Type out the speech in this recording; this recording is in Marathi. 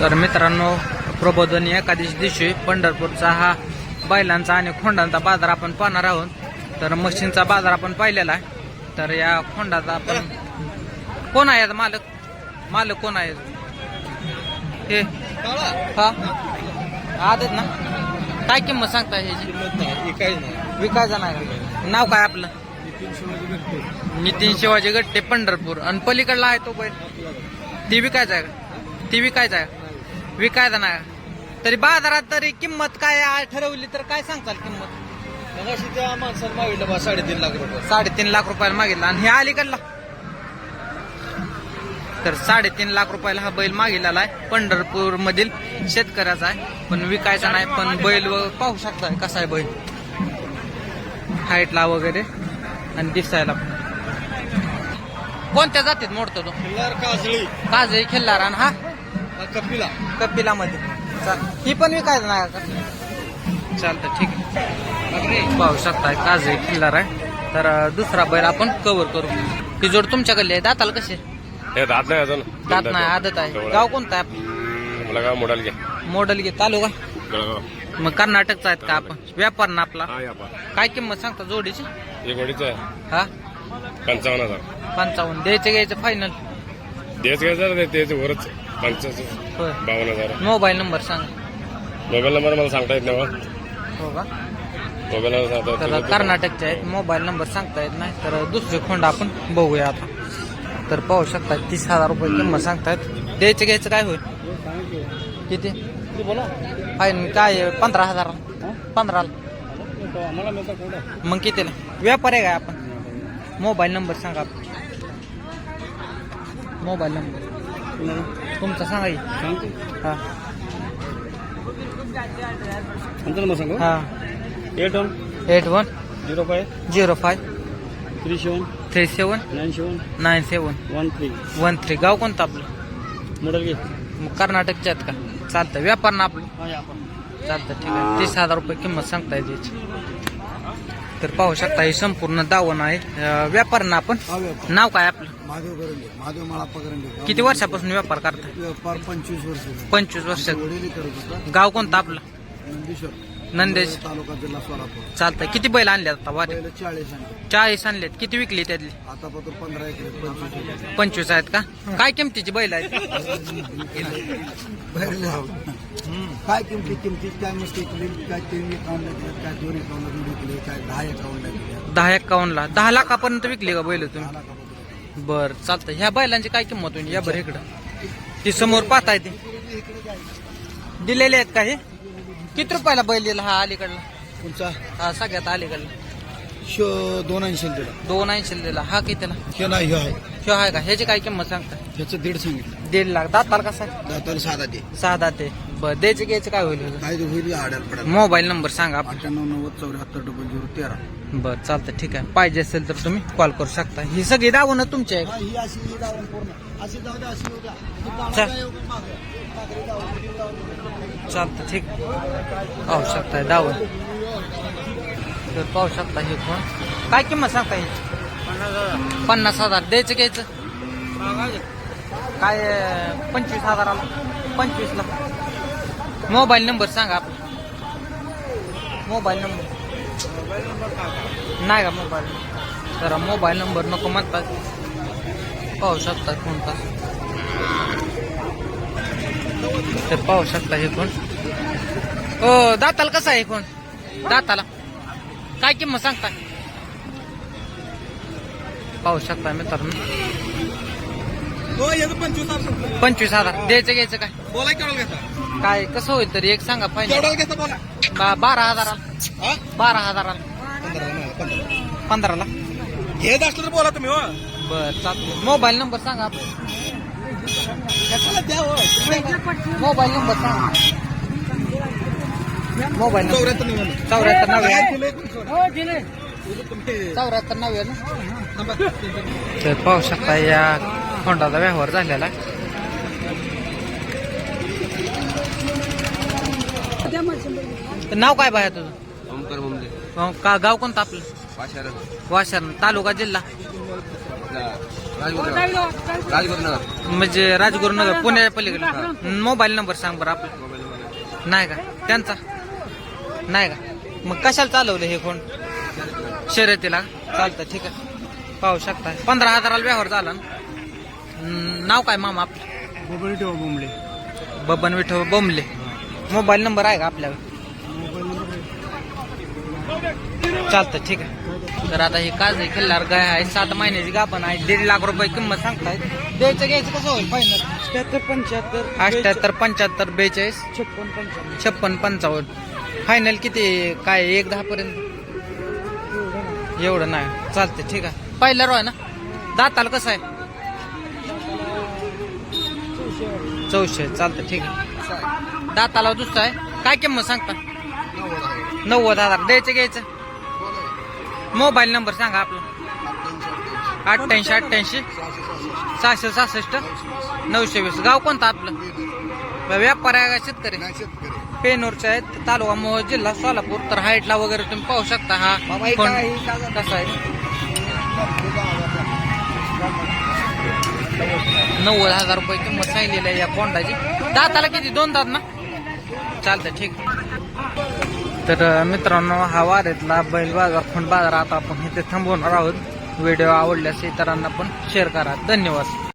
तर मित्रांनो प्रबोधनी एकादशी दिवशी पंढरपूरचा हा बैलांचा आणि खोंडांचा बाजार आपण पाहणार आहोत. तर मशीनचा बाजार आपण पाहिलेला आहे. तर या खोंडाचा आपण कोण आहे मालक? मालक कोण आहे? हे हा? आदत ना? काय किंमत सांगता ह्याची? विकायचं नाही का? नाव काय आपलं? नितीन शिवाजी गट्टे. पंढरपूर. आणि पलीकडला आहे तो बैल. ती विकायचा आहे का? ती विकायचा आहे विकायचा नाही का? तरी बाजारात तरी किंमत काय आहे ठरवली तर काय सांगताल किंमत? मगाशी त्या माणसानं मागितलं बा साडेतीन लाख रुपये. साडेतीन लाख रुपयाला मागितला आणि हे अलीकडला. तर साडेतीन लाख रुपयाला हा बैल मागितलेला आहे. पंढरपूर मधील शेतकऱ्याचा आहे. पण विकायचा नाही पण बैल व पाहू शकताय कसा आहे बैल. हाईटला वगैरे आणि दिसायला. पण. कोणत्या जातीत मोडतो तो? खिल्लार काजळी. काजळी खिल्लार आणि हा? कपिला कपिला. मध्ये चाल. ही पण विकायचं नाही का चालतं ठीक आहे. पाहू शकताय काजळी खिल्लार आहे. तर दुसरा बैल आपण कव्हर करू. ही जोड तुमच्याकडली आहे. दाताला कसे दात नाही अजून. दात नाही आदत आहे. गाव कोणतं आहे आपलं? मला गाव मोडाल घ्या मॉडेल घे. तालुका? गळगाव मग कर्नाटकचा आहेत का आपण? व्यापार ना आपला? काय किंमत सांगता जोडीची? एक वडीचं आहे. हा? पंचावन्न हजार. पंचावन्न. द्यायचं घ्यायचं फायनल देश घ्यायचं वरच. पंचावन्न होय. बावन्न हजार. मोबाईल नंबर सांगा. मोबाईल नंबर मला सांगता येत नाही बा. हो का? मोबाईल नंबर सांगता तर येत नाही. कर्नाटकचे आहेत मोबाईल नंबर सांगता येत नाही. तर दुसरे खोंड आपण बघूया आता. तर पाहू शकता तीस हजार रुपये किंमत सांगतायत द्यायचं घ्यायचं काय होईल? किती? फाईन काय? पंधरा हजार. पंधराला मग कितीला? व्यापार आहे काय आपण? मोबाईल नंबर सांगा. Mobile number. तुमचा सांगा की. हा. नंबर सांगू? हा. Eight one. Eight one. Zero five. Zero five. Three seven. Three seven. Nine seven. Nine seven. One three. One three. गाव कोणतं आपलं? मॉडेल घे. मग कर्नाटकचे आहेत का? चालतं. व्यापार ना आपलं? हा चालतं. ठीक आहे. तीस हजार रुपये किंमत सांगता येते याची तर पाहू शकता हे संपूर्ण दावण आहे. व्यापार ना आपण नाव काय आपलं? महादेव करंडे महादेव माळाप्पा करंडे किती वर्षापासून व्यापार करता? व्यापार पंचवीस वर्ष. पंचवीस वर्ष. वडील करत होता. गाव कोणतं आपलं? नंदीश्वर. नंदेश. तालुका जिल्हा सोलापूर. चालतंय. किती बैल आणले आता पहिले चाळीस आणि चाळीस आणलेत. किती विकली त्यातली? आता पत्र पंधरा एकर पंचवीस. पंचवीस आहेत का? काय किमतीची बैल आहेत. काय किमती? किमतीत काय मस्ती काय तीन एकावन्न लागले काय दोन एकावन्न विकले काय दहा एकावन्न दहा एक्कावन्नला दहा लाखापर्यंत विकली का बैल तुम्ही? बर चालतं ह्या बैलांची काय किंमत होईल? या बरं इकडं. ती समोर पाहताय ते. दिलेले आहेत का हे? किती रुपयाला बैल दिला हा अलीकडला? तुमचा हा सगळ्यात अलीकडला. शो दोन ऐंशी दिला. दोन ऐंशी दिला. हा कितीला हे नाही हे आहे. ह्यो आहे का? ह्याची काय किंमत सांगता? ह्याचं दीड सांगितलं. दीड लाख. दाताला कसा आहे? दाताला साधा दे. सहा दाते बर द्यायचे घ्यायचं काय होईल? काय ते होईल मोबाईल नंबर सांगा. आपण अठ्ठ्याण्णव नव्वद चौऱ्याहत्तर डबल झिरो तेरा. बर चालतं ठीक आहे. पाहिजे असेल तर तुम्ही कॉल करू शकता. ही सगळी दावणं तुमची आहे. ही अशी ही दावण पूर्ण. अशी जाऊ अशी येऊ द्या. ही चल. मागं. मागं. चालतं ठीक. पाहू शकताय दावण. तर पाहू शकता हे फोन काय किंमत सांगता ही पन्नास हजार. द्यायचं घ्यायचं काय पंचवीस हजाराला? पंचवीसला. मोबाईल नंबर सांगा आपला मोबाईल नंबर. नाही का मोबाईल? तर मोबाईल नंबर नको म्हणतात. पाहू शकता कोणता. तर पाहू शकता हे कोण? ओ दाताला कसा आहे कोण? दाताला. काय किंमत सांगता? पाहू शकता मित्रांनो. हो, पंचवीस हजार. द्यायचं घ्यायचं काय? बोला केवढं काय कसं होईल तरी? एक सांगा बा- बारा हजाराला. हा? बारा हजाराला. पंधराला घेत असलं बोला तुम्ही हो. बर चालतं मोबाईल नंबर सांगा आपला. हो? मोबाईल नंबर सांगा मोबाईल नंबर चौऱ्याहत्तर नव्याण्णव. चौऱ्याहत्तर नव्याण्णव. नव्याण्णव. थांबा. तर पाहू शकता या फोंडाचा व्यवहार झालेला. नाव काय बाया तुझं? ओमकार अं, का गाव कोणतं आपलं? पाशार वाशर तालुका जिल्हा. राजगुरुनगर. म्हणजे राजगुरुनगर पुण्याच्या पलीकडे. मोबाईल नंबर सांग बरं आपला. नाही का? त्यांचा. नाही का? मग कशाला चालवलं हे कोण? शर्यतीला? चालतं ठीक आहे. पाहू शकता. पंधरा हजाराला व्यवहार झाला नाव काय मामा आपलं? मोबाईल ठेवा बोंबले बबन विठो बोंबले मोबाईल नंबर आहे का आपल्याकडे? चालतं ठीक आहे. तर आता हे काजळी किल्लार गाय आहे. सात महिन्याची गाभण आहे. दीड लाख रुपये किंमत सांगताय द्यायचं घ्यायचं कसं होईल फायनल अठ्याहत्तर पंच्याहत्तर अठ्याहत्तर पंच्याहत्तर बेचाळीस. छप्पन पंच्याण्णव छप्पन पंचावन्न. फायनल किती काय एक दहा पर्यंत? एवढं नाही. चालतं ठीक आहे. पहिला रोय ना? दाताला कसं आहे? चौशे. चालतं ठीक आहे. दाताला दुसरा आहे. काय किंमत सांगता? नव्वद हजार. द्यायचं घ्यायचं? मोबाईल नंबर सांगा आपला. अठ्ठ्याऐंशी अठ्ठ्याऐंशी. सहाशे सहासष्ट. नऊशे वीस. गाव कोणतं आपलं? व्यापार आहे का शेतकरी? पेनूरचे आहेत. तालुका मोहोळ जिल्हा सोलापूर. तर हाईटला वगैरे तुम्ही पाहू शकता हा. फोन कसा आहे? नव्वद हजार रुपये किंमत सांगलेली आहे या कोंडाची. दाताला किती? दोन दात ना? चालतं ठीक. तर मित्रांनो हा वारेतला बैल बाजार फंड बाजार आता आपण इथे थांबवणार आहोत. व्हिडिओ आवडल्यास इतरांना पण शेअर करा. धन्यवाद.